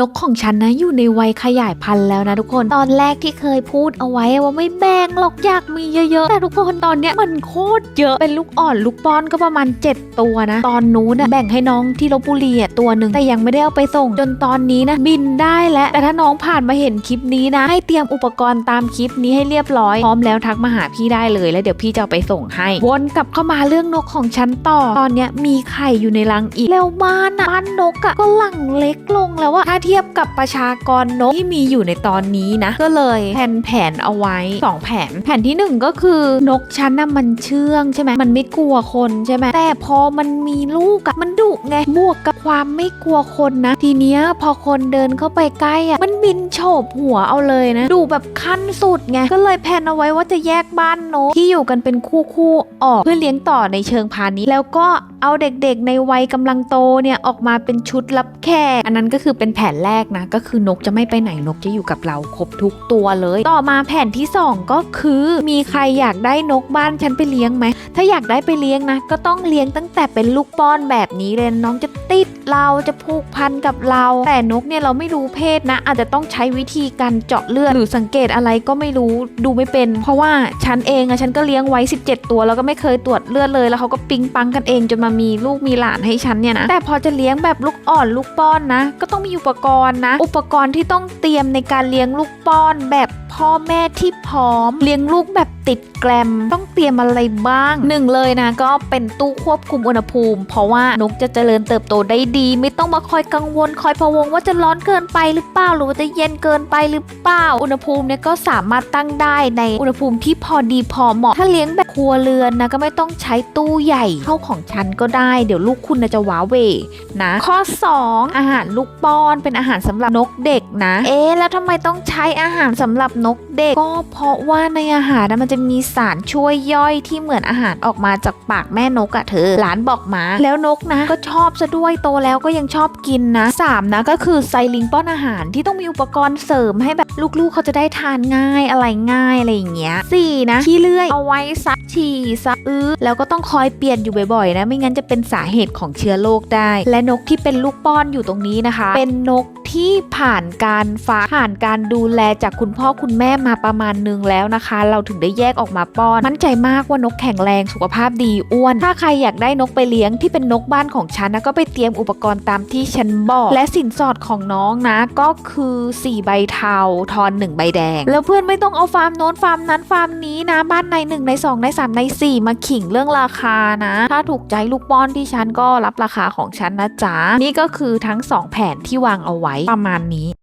นกของฉันนะอยู่ในวัยขยายพันธุ์แล้วนะทุกคน ตอนแรกที่เคยพูดเอาไว้ว่าไม่แบ่งหรอกอยากมีเยอะๆ แต่ทุกคนตอนเนี้ยมันโคตรเยอะเป็นลูกอ่อนลูกป้อนก็ประมาณ 7 ตัวนะ ตอนนู้นนะแบ่งให้น้องที่ลบบุรีอะตัวหนึ่งแต่ยังไม่ได้เอาไปส่ง จนตอนนี้นะบินได้แล้วแต่ถ้าน้องผ่านมาเห็นคลิปนี้นะ ให้เตรียมอุปกรณ์ตามคลิปนี้ให้เรียบร้อยพร้อมแล้วทักมาหาพี่ได้เลยแล้วเดี๋ยวพี่จะเอาไปส่งให้วนกลับเข้ามาเรื่องนกของฉันต่อ ตอนเนี้ยมีไข่อยู่ในรังอีกแล้วบ้านอะบ้านนกอะก็หลังเล็กลงแล้วอะถ้าเทียบกับประชากรนกที่มีอยู่ในตอนนี้นะ ก็เลยแผนแผนเอาไว้ 2 แผน แผนที่หนึ่งก็คือนกฉันน่ะมันเชื่องใช่ไหมมันไม่กลัวคนใช่ไหมแต่พอมันมีลูกอะมันดุไงบวกกับความไม่กลัวคนนะ ทีเนี้ยพอคนเดินเข้าไปใกล้อะมันบินโฉบหัวเอาเลยนะ ดูแบบขั้นสุดไงก็เลยแผนเอาไว้ว่าจะแยกบ้านนกที่อยู่กันเป็นคู่คู่ออกเพื่อเลี้ยงต่อในเชิงพาณิชย์แล้วก็เอาเด็กๆ ในวัยกำลังโตเนี่ยออกมาเป็นชุดรับแขกอันนั้นก็คือเป็นแผนแรกนะก็คือนกจะไม่ไปไหนนกจะอยู่กับเราครบทุกตัวเลย ต่อมาแผ่นที่สองก็คือ มีใครอยากได้นกบ้านฉันไปเลี้ยงไหม ถ้าอยากได้ไปเลี้ยงนะ ก็ต้องเลี้ยงตั้งแต่เป็นลูกป้อนแบบนี้เลยน้องจะติดเราจะผูกพันกับเรา แต่นกเนี่ยเราไม่รู้เพศนะ อาจจะต้องใช้วิธีการเจาะเลือดหรือสังเกตอะไรก็ไม่รู้ดูไม่เป็น เพราะว่าฉันเองอะฉันก็เลี้ยงไว้ 17 ตัวแล้วก็ไม่เคยตรวจเลือดเลยแล้วเขาก็ปิงปังกันเองจนมามีลูกมีหลานให้ฉันเนี่ยนะแต่พอจะเลี้ยงแบบลูกอ่อนลูกป้อนนะ ก็ต้องมีอุปกรณ์นะ อุปกรณ์ที่ต้องเตรียมในการเลี้ยงลูกป้อนแบบ พ่อแม่ที่พร้อม เลี้ยงลูกแบบติดแกรมต้องเตรียมอะไรบ้างหนึ่งเลยนะก็เป็นตู้ควบคุมอุณหภูมิ เพราะว่านกจะเจริญเติบโตได้ดี ไม่ต้องมาคอยกังวลคอยพะวงว่าจะร้อนเกินไปหรือเปล่าหรือว่าจะเย็นเกินไปหรือเปล่าอุณหภูมิเนี่ยก็สามารถตั้งได้ในอุณหภูมิที่พอดีพอเหมาะถ้าเลี้ยงแบบครัวเรือนนะก็ไม่ต้องใช้ตู้ใหญ่เท่าของฉันก็ได้ เดี๋ยวลูกคุณน่ะจะว้าเวนะ ข้อ 2 อาหารลูกป้อนเป็นอาหารสำหรับนกเด็กนะ เอ๊แล้วทำไมต้องใช้อาหารสำหรับนกเด็ก ก็เพราะว่าในอาหารนะมันจะมีสารช่วยย่อยที่เหมือนอาหารออกมาจากปากแม่นกอะเธอหลานบอกมา แล้วนกนะ ก็ชอบซะด้วยโตแล้วก็ยังชอบกินนะสามนะก็คือไซลิงป้อนอาหารที่ต้องมีอุปกรณ์เสริมให้แบบลูกๆ เขาจะได้ทานง่ายอะไรง่ายอะไรอย่างเงี้ยสี่นะขี้เลื่อยเอาไว้ซักฉี่ซักอื้อแล้วก็ต้องคอยเปลี่ยนอยู่บ่อยๆนะไม่งั้นจะเป็นสาเหตุของเชื้อโรคได้ และนกที่เป็นลูกป้อนอยู่ตรงนี้นะคะ เป็นนก ที่ผ่านการฟ้าผ่านการดูแลจากคุณพ่อคุณแม่มาประมาณนึงแล้วนะคะ เราถึงได้แยกออกมาป้อน มั่นใจมากว่านกแข็งแรงสุขภาพดีอ้วน ถ้าใครอยากได้นกไปเลี้ยงที่เป็นนกบ้านของฉันนะก็ไปเตรียมอุปกรณ์ตามที่ฉันบอก และสินสอดของน้องนะก็คือ 4 ใบเทาทอน 1 ใบแดง แล้วเพื่อนไม่ต้องเอาฟาร์มโน้นฟาร์มนั้นฟาร์มนี้นะบ้านใน 1 ใน 2 ใน 3 ใน 4 มาขิงเรื่องราคานะ ถ้าถูกใจลูกป้อนที่ฉันก็รับราคาของฉันนะจ๊ะนี่ก็คือทั้ง 2 แผนที่วางเอาไว้ประมาณนี้